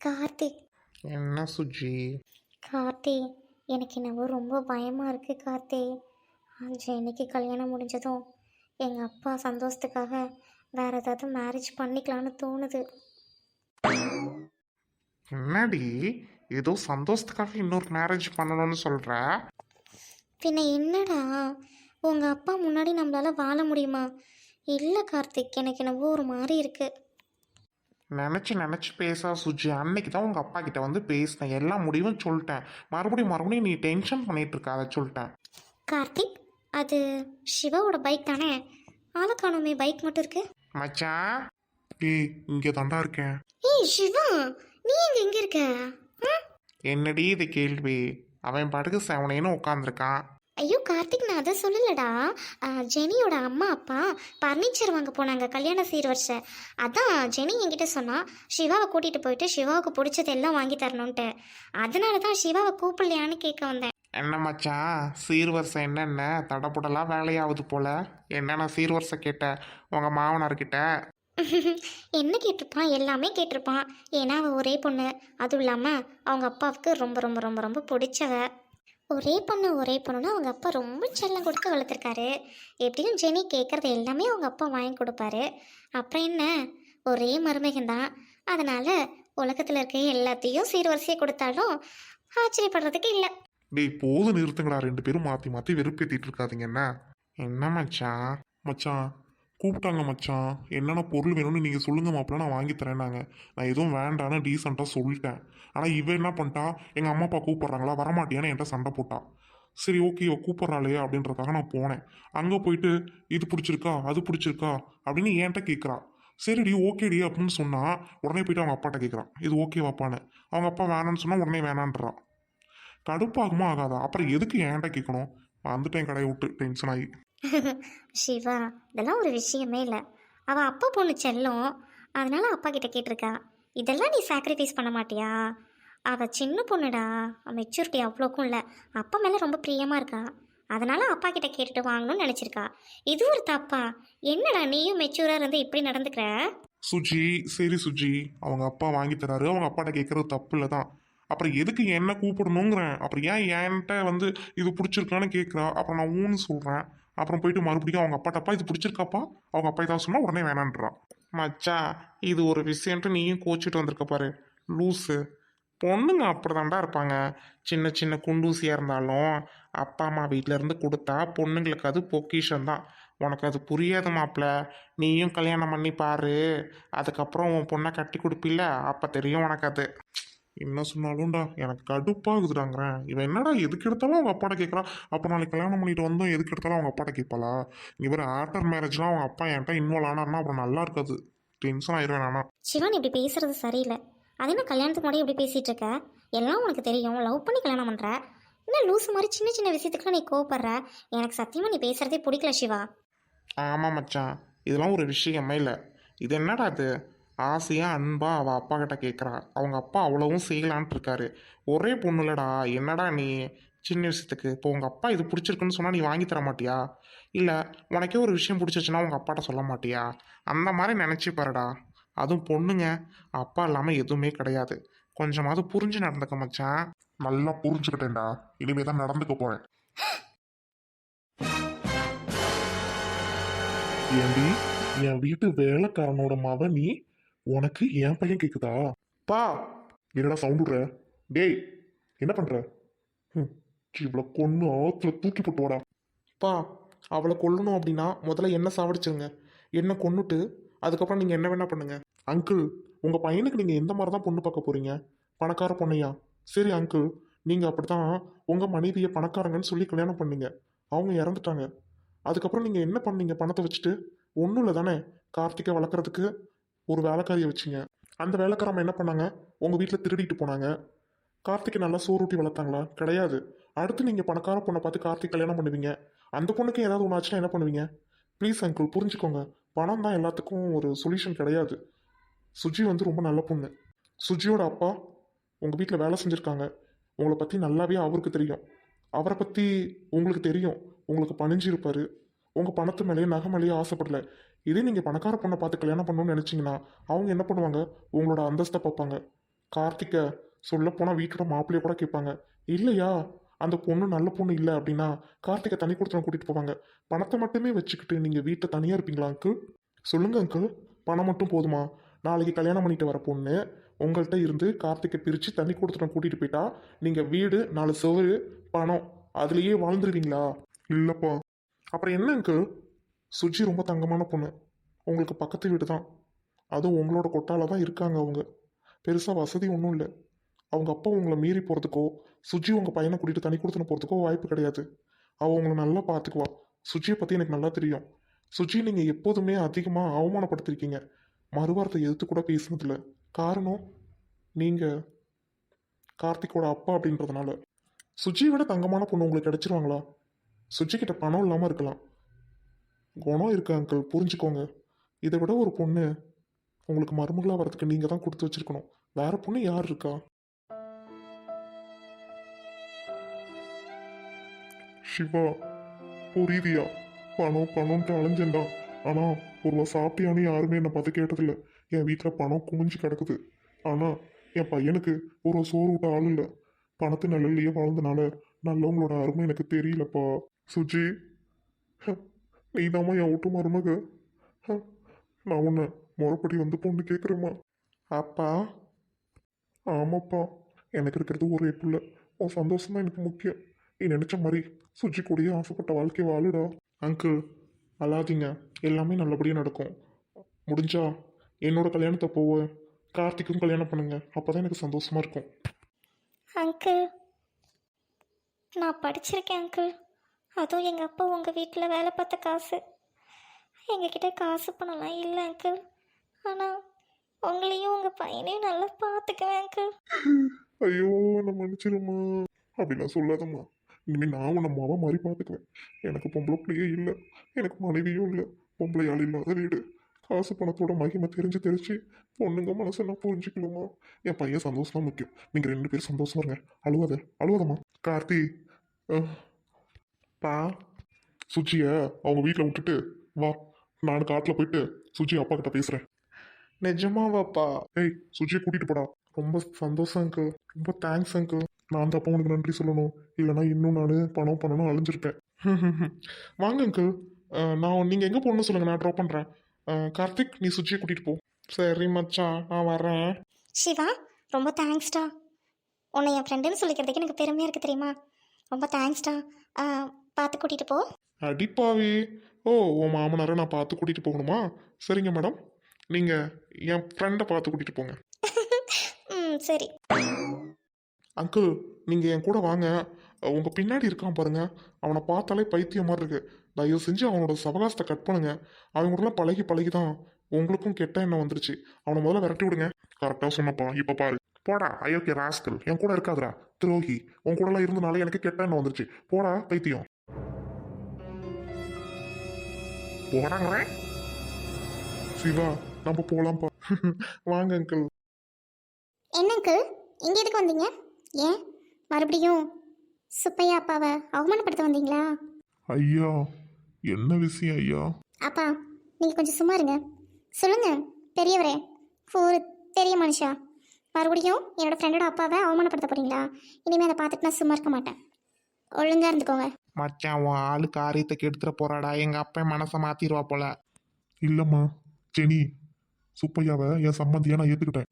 கார்த்திக் என்ன சுஜி? கார்த்தி எனக்கு என்னவோ ரொம்ப பயமாக இருக்குது கார்த்தி. ஜெனிக்கு கல்யாணம் முடிஞ்சதும் எங்கள் அப்பா சந்தோஷத்துக்காக வேறு ஏதாவது மேரேஜ் பண்ணிக்கலான்னு தோணுது. என்னடி? ஏதோ சந்தோஷத்துக்காக இன்னொரு மேரேஜ் பண்ணணும்னு சொல்ற? பின்ன என்னடா? உங்கள் அப்பா முன்னாடி நம்மளால் வாழ முடியுமா? இல்லை கார்த்திக் எனக்கு என்னவோ ஒரு மாதிரி இருக்குது நினச்சி நினச்சி பேசா சுஜி. அன்னைக்கு தான் உங்கள் அப்பா கிட்ட வந்து பேசினேன். எல்லா முடிவும் சொல்லிட்டேன். மறுபடியும் மறுபடியும் நீ டென்ஷன் பண்ணிட்டு இருக்க அதை சொல்லிட்டேன். கார்த்திக் அது சிவாவோட பைக் தானே? ஆளை காணுமே பைக் மட்டும் இருக்கு. மச்சான் ஏய் இங்கே தாண்டா இருக்கேன். ஏய் சிவா நீ எங்க எங்க இருக்க? என்னடி இது கேள்வி? அவன் பாட்டுக்கு செவனேன்னு உட்காந்துருக்கான் ஐயோ கார்த்திக் நான் அதை சொல்லலடா. ஜெனியோட அம்மா அப்பா பர்னிச்சர் வாங்க போனாங்க கல்யாண சீர்வரிசை. அதான் ஜெனி என்கிட்ட சொன்னா சிவாவை கூட்டிட்டு போயிட்டு சிவாவுக்கு பிடிச்சது எல்லாம் வாங்கி தரணுன்ட்டு அதனால தான் சிவாவை கூப்பிடலையான்னு கேட்க வந்தேன். என்ன மச்சான்? சீர்வரிசை என்னென்ன? தடப்புடலாம் வேலையாகுது போல? என்னென்ன சீர்வரிசை கேட்ட உங்கள் மாமனார்கிட்ட? என்ன கேட்டிருப்பான்? எல்லாமே கேட்டிருப்பான். ஏன்னா அவள் ஒரே பொண்ணு. அதுவும் இல்லாமல் அவங்க அப்பாவுக்கு ரொம்ப ரொம்ப ரொம்ப ரொம்ப பிடிச்சவ. ஒரே பொண்ணு ஒரே பொண்ணுன்னு அவங்க அப்பா ரொம்ப செல்லம் கொடுத்து வளர்த்துருக்காரு. எப்படியும் ஜெனி கேட்குறது எல்லாமே அவங்க அப்பா வாங்கி கொடுப்பாரு. அப்புறம் என்ன? ஒரே மருமகன் தான் அதனால் உலகத்தில் இருக்க எல்லாத்தையும் சீர்வரிசையை கொடுத்தாலும் ஆச்சரியப்படுறதுக்கு இல்லை. டேய் போது நிறுத்துங்களா ரெண்டு பேரும் மாற்றி மாற்றி வெறுப்பேற்றிட்டு இருக்காதீங்க என்ன? என்ன மச்சான்? மச்சான் கூப்பிட்டாங்க மச்சான். என்னென்ன பொருள் வேணும்னு நீங்கள் சொல்லுங்க மாப்பிள்ள நான் வாங்கி தரேன்னாங்க. நான் எதுவும் வேண்டான்னு டீசெண்டாக சொல்லிட்டேன். ஆனால் இவன் என்ன பண்ணிட்டா? எங்கள் அம்மா அப்பா கூப்பிட்றாங்களா? வரமாட்டியான்னு என்கிட்ட சண்டை போட்டா. சரி ஓகே இவ கூப்பிட்றாளே அப்படின்றதுக்காக நான் போனேன். அங்கே போயிட்டு இது பிடிச்சிருக்கா? அது பிடிச்சிருக்கா? அப்படின்னு என்கிட்ட கேட்குறா சரிடி ஓகேடி அப்படின்னு சொன்னால் உடனே போயிட்டு அவங்க அப்பாட்ட கேட்குறான் இது ஓகே வாப்பான்னு அவங்க அப்பா வேணான்னு சொன்னால் உடனே வேணான்றான் கடுப்பாகுமா ஆகாதா? அப்புறம் எதுக்கு என்கிட்ட கேட்கணும் வந்துட்டேன் கடையை விட்டு. டென்ஷன் ஆகி. சிவா இதெல்லாம் ஒரு விஷயமே இல்லை. அவள் அப்பா பொண்ணு செல்லம். அதனால அப்பா கிட்ட கேட்டிருக்கா இதெல்லாம் நீ சாக்ரிஃபைஸ் பண்ண மாட்டியா? அவள் சின்ன பொண்ணுடா மெச்சூரிட்டி அவ்வளோக்கும் இல்லை. அப்பா மேலே ரொம்ப பிரியமாக இருக்கா? அதனால அப்பா கிட்ட கேட்டுட்டு வாங்கணும்னு நினச்சிருக்கா. இது ஒரு தப்பா? என்னடா நீயும் மெச்சூராக இருந்து இப்படி நடந்துக்கிற? சுஜி சரி சுஜி. அவங்க அப்பா வாங்கி தராரு. அவங்க அப்பாட்ட கேட்கறது தப்பு இல்லை தான் அப்புறம் எதுக்கு என்ன கூப்பிடணுங்கிறேன். அப்புறம் ஏன் என்கிட்ட வந்து இது பிடிச்சிருக்கான்னு கேட்குறா அப்புறம் நான் ஊன்னு சொல்கிறேன் அப்புறம் போயிட்டு மறுபடியும் அவங்க அப்பாட்டப்பா இது பிடிச்சிருக்காப்பா? அவங்க அப்பா ஏதாவது சொன்னால் உடனே வேணான்றான். மச்சா இது ஒரு விஷயன்ட்டு நீயும் கோச்சிட்டு வந்திருக்க பாரு. லூஸு பொண்ணுங்க அப்படிதான்டா இருப்பாங்க. சின்ன சின்ன குண்டூசியாக இருந்தாலும் அப்பா அம்மா வீட்டிலேருந்து கொடுத்தா பொண்ணுங்களுக்கு அது பொக்கிஷம் தான். உனக்கு அது புரியாத மாப்பிள்ள நீயும் கல்யாணம் பண்ணி பாரு. அதுக்கப்புறம் உன் பொண்ணை கட்டி கொடுப்பில்ல? அப்போ தெரியும் உனக்கு அது. என்ன சொன்னாலும்டா எனக்கு கடுப்பாகுதுடாங்கிறேன் இவன் என்னடா எதுக்கு எடுத்தாலும் அவங்க அப்பாட்ட கேட்குறான் அப்போ நாளைக்கு கல்யாணம் பண்ணிட்டு வந்தோம் எதுக்கு எடுத்தாலும் அவங்க அப்பாட்ட கேட்பாளா? இவர் ஆஃப்டர் மேரேஜ்லாம் அவங்க அப்பா என்கிட்ட இன்வால்வ் ஆனார்னா அப்புறம் நல்லா இருக்காது. டென்ஷன் ஆயிடுவேன் நானா. சிவன் இப்படி பேசுறது சரியில்லை. அது என்ன கல்யாணத்துக்கு முன்னாடி இப்படி பேசிகிட்டு இருக்க? எல்லாம் உனக்கு தெரியும். லவ் பண்ணி கல்யாணம் பண்ணுற என்ன லூஸ் மாதிரி சின்ன சின்ன விஷயத்துக்குலாம் நீ கோவப்படுற? எனக்கு சத்தியமாக நீ பேசுகிறதே பிடிக்கல சிவா. ஆமாம் மச்சான். இதெல்லாம் ஒரு விஷயமே இல்லை. இது என்னடா இது? ஆசையாக அன்பாக அவள் அப்பா கிட்ட கேட்குறா அவங்க அப்பா அவ்வளவும் செய்யலான்ட்டு இருக்காரு. ஒரே பொண்ணுலடா என்னடா நீ? சின்ன விஷயத்துக்கு. இப்போ உங்கள் அப்பா இது பிடிச்சிருக்குன்னு சொன்னால் நீ வாங்கி தர மாட்டியா? இல்லை உனக்கே ஒரு விஷயம் பிடிச்சிருச்சுன்னா உங்கள் அப்பாட்ட சொல்ல மாட்டியா? அந்த மாதிரி நினச்சி பாருடா. அதுவும் பொண்ணுங்க. அப்பா இல்லாமல் எதுவுமே கிடையாது. கொஞ்சமாவது புரிஞ்சு நடந்துக்க மச்சான். நல்லா புரிஞ்சுக்கிட்டேன்டா. இனிமே தான் நடந்துக்க போகிறேன் என் வீட்டு வேலைக்காரனோட மவ நீ? உனக்கு என் பையன் கேக்குதா? பா என்னடா சவுண்ட் விடுற? டேய் என்ன பண்ற? ம், இவ்வளோ கொன்னு ஆத்துல தூக்கி போட்டுவாடா பா அவளை கொல்லணும் அப்படின்னா முதல்ல என்ன சாவடிச்சுங்க என்ன கொன்னுட்டு அதுக்கப்புறம் நீங்கள் என்ன வேணா பண்ணுங்க. அங்கிள் உங்கள் பையனுக்கு நீங்கள் எந்த மாதிரி தான் பொண்ணு பார்க்க போறீங்க? பணக்கார பொண்ணையா? சரி அங்கிள் நீங்கள் அப்படித்தான் உங்கள் மனைவியை பணக்காரங்கன்னு சொல்லி கல்யாணம் பண்ணீங்க. அவங்க இறந்துட்டாங்க. அதுக்கப்புறம் நீங்கள் என்ன பண்ணீங்க? பணத்தை வச்சுட்டு? ஒன்றும் இல்லை தானே? கார்த்திகை வளர்க்குறதுக்கு ஒரு வேலைக்காரியை வச்சிங்க. அந்த வேலைக்காரம்மா என்ன பண்ணாங்க? உங்கள் வீட்டில் திருடிட்டு போனாங்க. கார்த்திகை நல்லா சோறுட்டி வளர்த்தாங்களா? கிடையாது. அடுத்து நீங்கள் பணக்கார பொண்ணை பார்த்து கார்த்திக் கல்யாணம் பண்ணுவீங்க. அந்த பொண்ணுக்கு ஏதாவது ஒன்று ஆச்சுன்னா என்ன பண்ணுவீங்க? ப்ளீஸ் அங்கிள் புரிஞ்சுக்கோங்க. பணம் தான் எல்லாத்துக்கும் ஒரு சொல்யூஷன் கிடையாது. சுஜி வந்து ரொம்ப நல்ல பொண்ணு. சுஜியோட அப்பா உங்கள் வீட்டில் வேலை செஞ்சுருக்காங்க. உங்களை பற்றி நல்லாவே அவருக்கு தெரியும். அவரை பற்றி உங்களுக்கு தெரியும். உங்களுக்கு பணிஞ்சிருப்பார். உங்கள் பணத்து மேலேயே நகை மேலேயே ஆசைப்படல. இதே நீங்கள் பணக்கார பொண்ணை பார்த்து கல்யாணம் பண்ணணும்னு நினச்சிங்கன்னா அவங்க என்ன பண்ணுவாங்க? உங்களோட அந்தஸ்தை பார்ப்பாங்க. கார்த்திகை சொல்லப்போனால் வீட்டோட மாப்பிள்ளைய கூட கேட்பாங்க. இல்லையா? அந்த பொண்ணு நல்ல பொண்ணு இல்லை அப்படின்னா கார்த்திகை தனி கொடுத்தவங்க கூட்டிகிட்டு போவாங்க. பணத்தை மட்டுமே வச்சுக்கிட்டு நீங்கள் வீட்டில் தனியாக இருப்பீங்களா அங்கிள் சொல்லுங்க அங்கிள் பணம் மட்டும் போதுமா? நாளைக்கு கல்யாணம் பண்ணிட்டு வர பொண்ணு உங்கள்கிட்ட இருந்து கார்த்திகை பிரித்து தண்ணி கொடுத்துட்டு கூட்டிகிட்டு போயிட்டா நீங்கள் வீடு நாலு சோறு பணம் அதுலேயே வாழ்ந்துருவீங்களா? இல்லைப்பா. அப்புறம் என்ன அங்கிள் சுஜி ரொம்ப தங்கமான பொண்ணு. உங்களுக்கு பக்கத்து வீடு தான் அதுவும் உங்களோட கொட்டால தான் இருக்காங்க அவங்க. பெருசாக வசதி ஒன்றும் இல்லை. அவங்க அப்பா உங்களை மீறி போகிறதுக்கோ சுஜி உங்கள் பையனை கூட்டிகிட்டு தனி கொடுத்துன்னு போகிறதுக்கோ வாய்ப்பு கிடையாது. அவள் உங்களை நல்லா பார்த்துக்குவா சுஜியை பற்றி எனக்கு நல்லா தெரியும். சுஜி நீங்கள் எப்போதுமே அதிகமாக அவமானப்படுத்திருக்கீங்க. மறுவாரத்தை எதிர்த்து கூட பேசுனதில்ல. காரணம் நீங்கள் கார்த்திக்கோட அப்பா அப்படின்றதுனால. சுஜியை விட தங்கமான பொண்ணு உங்களுக்கு கிடச்சிருவாங்களா? சுஜிக்கிட்ட பணம் இல்லாமல் இருக்கலாம். குணம் இருக்கு அங்கிள் புரிஞ்சுக்கோங்க. இதை விட ஒரு பொண்ணு உங்களுக்கு மருமகளாக வரதுக்கு நீங்கள் தான் கொடுத்து வச்சிருக்கணும். வேற பொண்ணு யார் இருக்கா? சிவா புரியுதியா? பணம் பணம்ட்டு அலைஞ்சேன்டா. ஆனால் ஒருவன் சாப்பிட்டியான்னு யாருமே என்னை பார்த்து கேட்டதில்ல. என் வீட்டில் பணம் குமிஞ்சு கிடக்குது. ஆனால் என் பையனுக்கு ஒரு சோறு விட்ட ஆள் இல்லை. பணத்து நிழல்லையே வாழ்ந்தனால நல்லவங்களோட அருமை எனக்கு தெரியலப்பா. சுஜி நீ தாம்மா என் வீட்டு மருமக. ஹ, நான் உன்னை முறைப்படி வந்து பொண்ணு கேட்குறேம்மா அப்பா. ஆமாப்பா எனக்கு இருக்கிறது ஒரே பிள்ளை. உன் சந்தோஷம் தான் எனக்கு முக்கியம். நீ நினைச்ச மாதிரி சுஜி கூடயே ஆசைப்பட்ட வாழ்க்கை வாழுடா. அங்கிள் அழாதீங்க. எல்லாமே நல்லபடியாக நடக்கும். முடிஞ்சா என்னோட கல்யாணத்தை போவ. கார்த்திக்கும் கல்யாணம் பண்ணுங்க. அப்பதான் எனக்கு சந்தோஷமா இருக்கும். அங்கிள் நான் படிச்சிருக்கேன் அங்கிள். அதுவும் எங்கள் அப்பா உங்கள் வீட்டில் வேலை பார்த்த காசு. எங்ககிட்ட காசு பணம்லாம் இல்லை அங்கிள் ஆனால் உங்களையும் உங்கள் பையனையும் நல்லா பார்த்துக்குவேன் அங்கிள் ஐயோ நான் மன்னிச்சிருமா அப்படிலாம் சொல்லாதம்மா. இனிமேல் நான் உன்னை மாவா மாதிரி பார்த்துக்குவேன். எனக்கு பொம்பளை பிள்ளையே இல்லை. எனக்கு மனைவியும் இல்லை. பொம்பளை ஆள் இல்லாத வீடு. காசு பணத்தோட மகிமை தெரிஞ்சு தெரிஞ்சு பொண்ணுங்க மனசை நான் புரிஞ்சுக்கணுமா என் பையன் சந்தோஷம் தான் முக்கியம். நீங்கள் ரெண்டு பேரும் சந்தோஷமா இருங்க. அழுவாத அழுவாதம்மா. கார்த்தி ஆ பா. சுச்சிய அவங்க வீட்டில் விட்டுட்டு வா. நான் காட்டில் போயிட்டு சுச்சி அப்பா கிட்ட பேசுகிறேன் நிஜமாவாப்பா? ஏய் சுச்சியை கூட்டிட்டு போடா. ரொம்ப சந்தோஷம் அங்கிள். ரொம்ப தேங்க்ஸ் அங்கிள். நான் தான் அப்பா உனக்கு நன்றி சொல்லணும். இல்லைனா இன்னும் நான் பணம் பண்ணணும் அழிஞ்சிருப்பேன். வாங்க அங்கிள். நான் நீங்கள் எங்கே போகணும்னு சொல்லுங்கள் நான் ட்ராப் பண்ணுறேன் கார்த்திக் நீ சுச்சியை கூட்டிகிட்டு போ. சரி மச்சான் நான் வரேன் சிவா ரொம்ப தேங்க்ஸ்டா உன்னை என் ஃப்ரெண்டுன்னு சொல்லிக்கிறதுக்கு எனக்கு பெருமையாக இருக்குது தெரியுமா? ரொம்ப தேங்க்ஸ்டா பார்த்து கூட்டிகிட்டு போ. அடிப்பாவி ஓ உன் மாமனாரை நான் பார்த்து கூட்டிகிட்டு போகணுமா? சரிங்க மேடம். நீங்கள் என் ஃப்ரெண்டை பார்த்து கூட்டிகிட்டு போங்க. ம் சரி. அங்கிள் நீங்கள் என் கூட வாங்க. உங்கள் பின்னாடி இருக்கான் பாருங்க. அவனை பார்த்தாலே பைத்தியம் மாதிரி இருக்கு. தயவு செஞ்சு அவனோட சவகாசத்தை கட் பண்ணுங்க. அவங்க கூடலாம் பழகி பழகி தான் உங்களுக்கும் கெட்ட எண்ணம் வந்துருச்சு. அவனை முதல்ல விரட்டி விடுங்க. கரெக்டாக சொன்னப்பா. இப்போ பாரு. போடா அயோக்கிய ராஸ்கல் என் கூட இருக்காதடா. துரோகி. உன் கூடலாம் இருந்தனால எனக்கு கெட்ட எண்ணம் வந்துருச்சு. போடா பைத்தியம். போடாங்கிறேன் சிவா நம்ம போலாம்ப்பா. வாங்க அங்கிள் என்ன அங்கிள் இங்கே எதுக்கு வந்தீங்க? ஏன்? மறுபடியும் சுப்பையா அப்பாவை அவமானப்படுத்த வந்தீங்களா? ஐயா என்ன விஷயம் ஐயா? அப்பா நீங்கள் கொஞ்சம் சும்மா இருங்க. சொல்லுங்க பெரியவரே ஒரு பெரிய மனுஷா. மறுபடியும் என்னோட ஃப்ரெண்டோட அப்பாவை அவமானப்படுத்த போறீங்களா? இனிமேல் அதை பார்த்துட்டு நான் சும்மா இருக்க மாட்டேன். ஒழுங்கா இருந்துக்கோங்க. மச்சான் உன் ஆளு காரியத்தை கெடுத்துட போறாடா. எங்க அப்பா மனசை மாத்திருவா போல. இல்லம்மா ஜெனி சுப்பையாவை என் சம்மந்தியா நான் ஏத்துக்கிட்டேன்.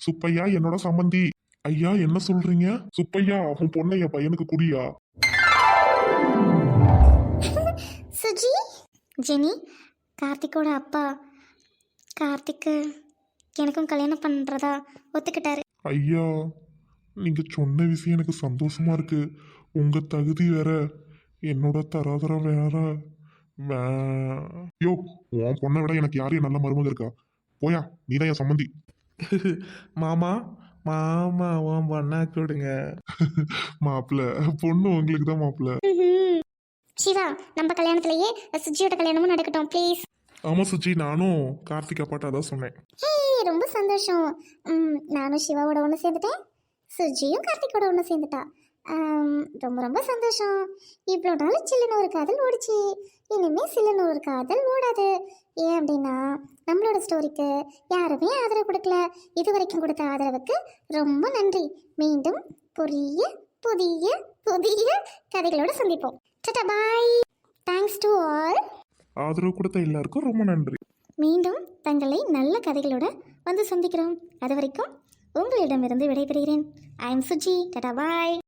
சுப்பையா என்னோட சம்மந்தி ஐயா என்ன சொல்றீங்க? சுப்பையா உன் பொண்ணை என் பையனுக்கு குடியா? சுஜி ஜெனி கார்த்திக்கோட அப்பா. கார்த்திக்கு எனக்கும் கல்யாணம் பண்ணுறதா ஒத்துக்கிட்டாரு. ஐயா நீங்க சொன்ன விஷயம் எனக்கு சந்தோஷமா இருக்கு. உங்க தகுதி வேற. என்னோட தராதரம் வேற. யோ உன் பொண்ணை விட எனக்கு யாரையும் நல்ல மருமக இருக்கா? போயா நீதான் என் சம்மந்தி. மாமா மாமா உன் பொண்ணா கொடுங்க. மாப்பிள்ள பொண்ணு உங்களுக்கு தான் மாப்பிள்ள. சிவா நம்ம கல்யாணத்திலேயே சுஜியோட கல்யாணமும் நடக்கட்டும் ப்ளீஸ் ஆமா சுச்சி நானும் கார்த்திக் அப்பாட்ட அதான் சொன்னேன். ரொம்ப சந்தோஷம். ம், நானும் சிவாவோட ஒன்று சேர்ந்துட்டேன். சுஜியும் கார்த்திக்கோட ஒன்று சேர்ந்துட்டா. ரொம்ப ரொம்ப சந்தோஷம். இவ்வளோ நாள் சில்லுன்னு ஒரு காதல் ஓடிச்சு. இனிமே சில்லுன்னு ஒரு காதல் ஓடாது. ஏன் அப்படின்னா நம்மளோட ஸ்டோரிக்கு யாருமே ஆதரவு கொடுக்கல. இது வரைக்கும் கொடுத்த ஆதரவுக்கு ரொம்ப நன்றி. மீண்டும் புதிய புதிய புதிய கதைகளோட சந்திப்போம். Tata bye thanks to all ஆதரவு கொடுத்த எல்லாருக்கும் ரொம்ப நன்றி. மீண்டும் தங்களை நல்ல கதைகளோட வந்து சந்திக்கிறோம். அது வரைக்கும் உங்களிடமிருந்து விடைபெறுகிறேன். I am Suji tata bye